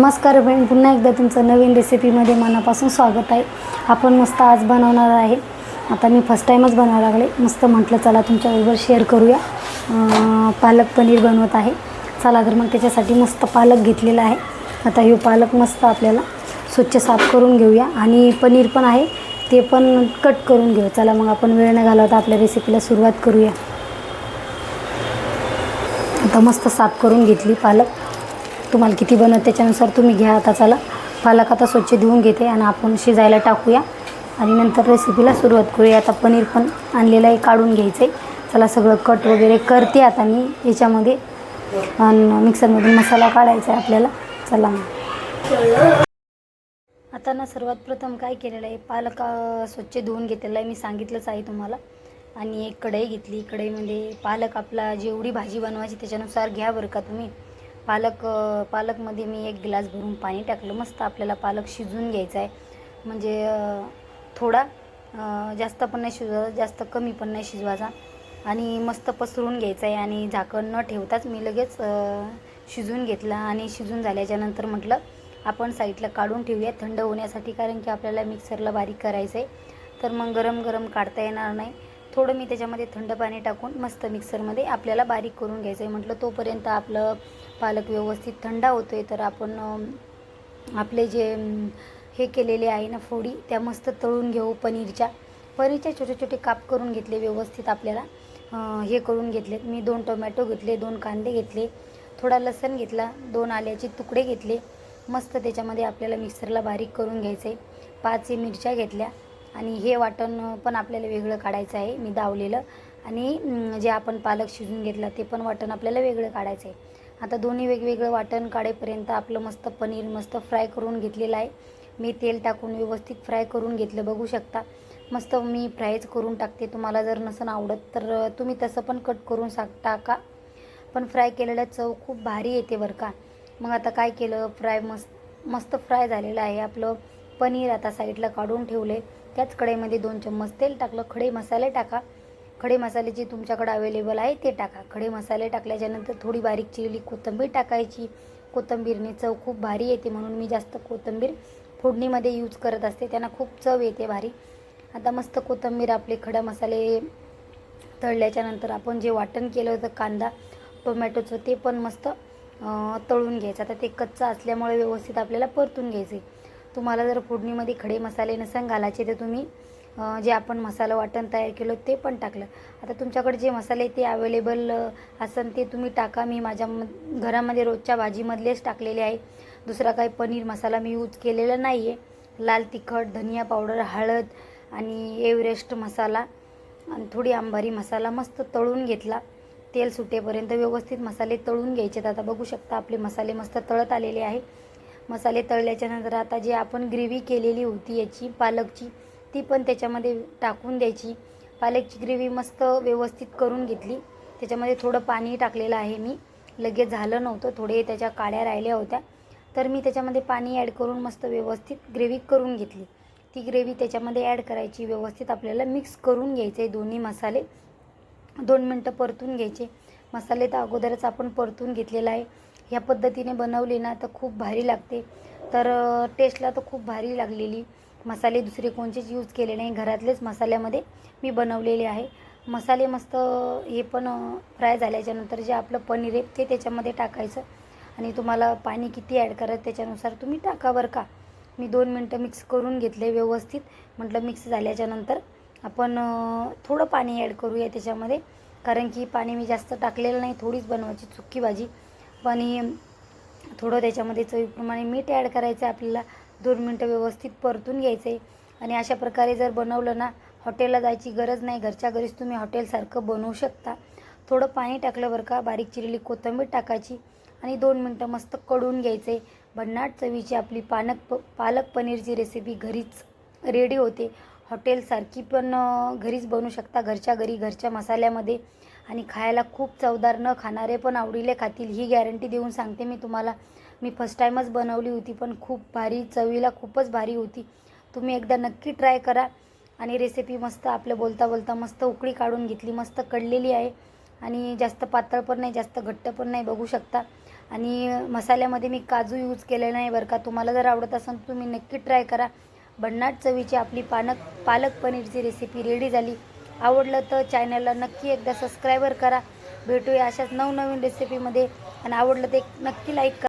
नमस्कार बहीण पुन्हा एकदा तुमचं नवीन रेसिपीमध्ये मनापासून स्वागत आहे. आपण मस्त आज बनवणार आहे. आता मी फर्स्ट टाईमच बनवायला लागले. मस्त म्हटलं चला तुमच्याबरोबर शेअर करूया. पालक पनीर बनवत आहे. चला तर मग त्याच्यासाठी मस्त पालक घेतलेला आहे. आता हे पालक मस्त आपल्याला स्वच्छ साफ करून घेऊया. आणि पनीर पण आहे ते पण कट करून घेऊ चला मग आपण वेळ न घालवता आपल्या रेसिपीला सुरुवात करूया. आता मस्त साफ करून घेतली पालक. तुम्हाला किती बनत त्याच्यानुसार तुम्ही घ्या आता चला. पालक आता स्वच्छ धुवून घेते आणि आपण शिजायला टाकूया. आणि नंतर रेसिपीला सुरुवात करूया. आता पनीर पण आणलेलं आहे काढून घ्यायचं आहे चला सगळं कट वगैरे करते आता मी याच्यामध्ये. आणि मिक्सरमधून मसाला काढायचा आहे आपल्याला. चला मग. आता ना सर्वात प्रथम काय केलेलं आहे पालक स्वच्छ धुवून घेतलेला आहे. मी सांगितलंच आहे तुम्हाला. आणि एक कढई घेतली. कढईमध्ये पालक आपला जेवढी भाजी बनवायची त्याच्यानुसार घ्या बरं का तुम्ही. पालक पालकमध्ये मी एक ग्लास भरून पाणी टाकलं. मस्त आपल्याला पालक शिजून घ्यायचा आहे म्हणजे थोडा जास्त पण नाही शिजवायचा जास्त कमी पण नाही शिजवायचा. आणि मस्त पसरून घ्यायचा आहे आणि झाकण न ठेवताच मी लगेच शिजून घेतला आणि शिजून झाल्याच्यानंतर म्हटलं आपण साईडला काढून ठेवूया थंड होण्यासाठी कारण की आपल्याला मिक्सरला बारीक करायचं आहे तर मग गरम गरम काढता येणार नाही. थोडं मी त्याच्यामध्ये थंड पाणी टाकून मस्त मिक्सरमध्ये आपल्याला बारीक करून घ्यायचं आहे. म्हटलं तोपर्यंत आपलं पालक व्यवस्थित थंडा होतो आहे तर आपण आपले जे हे केलेले आहे ना फोडी त्या मस्त तळून घेऊ पनीरच्या. पनीरच्या छोटे छोटे काप करून घेतले व्यवस्थित आपल्याला. हे करून घेतले. मी दोन टोमॅटो घेतले दोन कांदे घेतले थोडा लसण घेतला दोन आल्याचे तुकडे घेतले. मस्त त्याच्यामध्ये आपल्याला मिक्सरला बारीक करून घ्यायचं आहे पाच मिरच्या घेतल्या. आणि हे वाटण पण आपल्याला वेगळं काढायचं आहे मी दावलेलं. आणि जे आपण पालक शिजून घेतला ते पण वाटण आपल्याला वेगळं काढायचं आहे. आता दोन्ही वेगवेगळं वाटण काढेपर्यंत आपलं मस्त पनीर मस्त फ्राय करून घेतलेलं आहे. मी तेल टाकून व्यवस्थित फ्राय करून घेतलं बघू शकता. मस्त मी फ्रायच करून टाकते तुम्हाला जर नसन आवडत तर तुम्ही तसं पण कट करून साक टाका. पण फ्राय केलेलं चव खूप भारी येते बरं का. मग आता काय केलं फ्राय मस्त मस्त फ्राय झालेलं आहे आपलं. पनीर आता साईडला काढून ठेवले. त्याच कढईमध्ये दोन चम्मच तेल टाकलं. खडे मसाले टाका. खडे मसाले जे तुमच्याकडे अवेलेबल आहे ते टाका. खडे मसाले टाकल्याच्यानंतर थोडी बारीक चिरली कोथिंबीर टाकायची. कोथिंबीरने चव खूप भारी येते म्हणून मी जास्त कोथिंबीर फोडणीमध्ये यूज करत असते. त्यांना खूप चव येते भारी. आता मस्त कोथिंबीर आपले खडा मसाले तळल्याच्यानंतर आपण जे वाटण केलं होतं कांदा टोमॅटोचं ते पण मस्त तळून घ्यायचं. आता ते कच्चं असल्यामुळे व्यवस्थित आपल्याला परतून घ्यायचे तुम्हाला जर फोडणीमध्ये खडे मसाले नसन घालायचे तर तुम्ही जे आपण मसाला वाटण तयार केलं ते पण टाकलं. आता तुमच्याकडे जे मसाले ते अवेलेबल असन ते तुम्ही टाका. मी माझ्या म- घरामध्ये रोजच्या भाजीमधलेच टाकलेले आहे. दुसरा काही पनीर मसाला मी यूज केलेला नाही आहे लाल तिखट धनिया पावडर हळद आणि एव्हरेस्ट मसाला आणि थोडी आंबारी मसाला मस्त तळून घेतला. तेल सुटेपर्यंत व्यवस्थित मसाले तळून घ्यायचे आता बघू शकता आपले मसाले मस्त तळत आलेले आहे. मसाले तळल्याच्यानंतर आता जे आपण ग्रेव्ही केलेली होती याची पालकची ती पण त्याच्यामध्ये टाकून द्यायची. पालकची ग्रेव्ही मस्त व्यवस्थित करून घेतली. त्याच्यामध्ये थोडं पाणी टाकलेलं आहे मी. लगेच झालं नव्हतं थोडे त्याच्या काड्या राहिल्या होत्या. तर मी त्याच्यामध्ये पाणी ॲड करून मस्त व्यवस्थित ग्रेव्ही करून घेतली. ती ग्रेव्ही त्याच्यामध्ये ॲड करायची व्यवस्थित आपल्याला मिक्स करून घ्यायचे दोन्ही मसाले. दोन मिनटं परतून घ्यायचे. मसाले तर अगोदरच आपण परतून घेतलेला आहे. ह्या पद्धतीने बनवली ना तर खूप भारी लागते. तर टेस्टला तर खूप भारी लागलेली. मसाले दुसरे कोणतेच यूज केले नाही. घरातलेच मसाल्यामध्ये मी बनवलेले आहे. मसाले मस्त हे पण फ्राय झाल्याच्यानंतर जे आपलं पनीर आहे ते त्याच्यामध्ये टाकायचं. आणि तुम्हाला पाणी किती ॲड करायचं त्याच्यानुसार तुम्ही टाका बरं का. मी दोन मिनटं मिक्स करून घेतले व्यवस्थित. म्हटलं मिक्स झाल्याच्यानंतर आपण थोडं पाणी ॲड करूया त्याच्यामध्ये. कारण की पाणी मी जास्त टाकलेलं नाही थोडीच बनवायची सुक्की भाजी. पाणी थोडं त्याच्यामध्ये चवीप्रमाणे मीठ ॲड करायचं आहे आपल्याला दोन मिनटं व्यवस्थित परतून घ्यायचं आहे आणि अशा प्रकारे जर बनवलं ना हॉटेलला जायची गरज नाही. घरच्या घरीच तुम्ही हॉटेलसारखं बनवू शकता. थोडं पाणी टाकलं बरं का बारीक चिरलेली कोथिंबीर टाकायची आणि दोन मिनटं मस्त कडून घ्यायचे भन्नाट चवीची आपली पानक प पालक पनीरची रेसिपी घरीच रेडी होते. हॉटेलसारखी पण घरीच बनवू शकता. घरच्या घरी घरच्या मसाल्यामध्ये. आणि खायला खूप चवदार न खाणारे पण आवडीले खातील. ही गॅरंटी देऊन सांगते मी तुम्हाला. मी फर्स्ट टाईमच बनवली होती पण खूप भारी चवीला खूपच भारी होती. तुम्ही एकदा नक्की ट्राय करा. आणि रेसिपी मस्त आपलं बोलता बोलता मस्त उकळी काढून घेतली मस्त कडलेली आहे. आणि जास्त पातळ पण नाही जास्त घट्ट पण नाही बघू शकता. आणि मसाल्यामध्ये मी काजू यूज केले नाही बरं का. तुम्हाला जर आवडत असेल तर तुम्ही नक्की ट्राय करा. भन्नाट चवीची आपली पानक पालक पनीरची रेसिपी रेडी झाली. आवडलं तर चॅनलला नक्की एकदा सबस्क्रायबर करा. भेटूया अशाच नवनवीन रेसिपीमध्ये आणि आवडलं ते नक्की लाईक करा.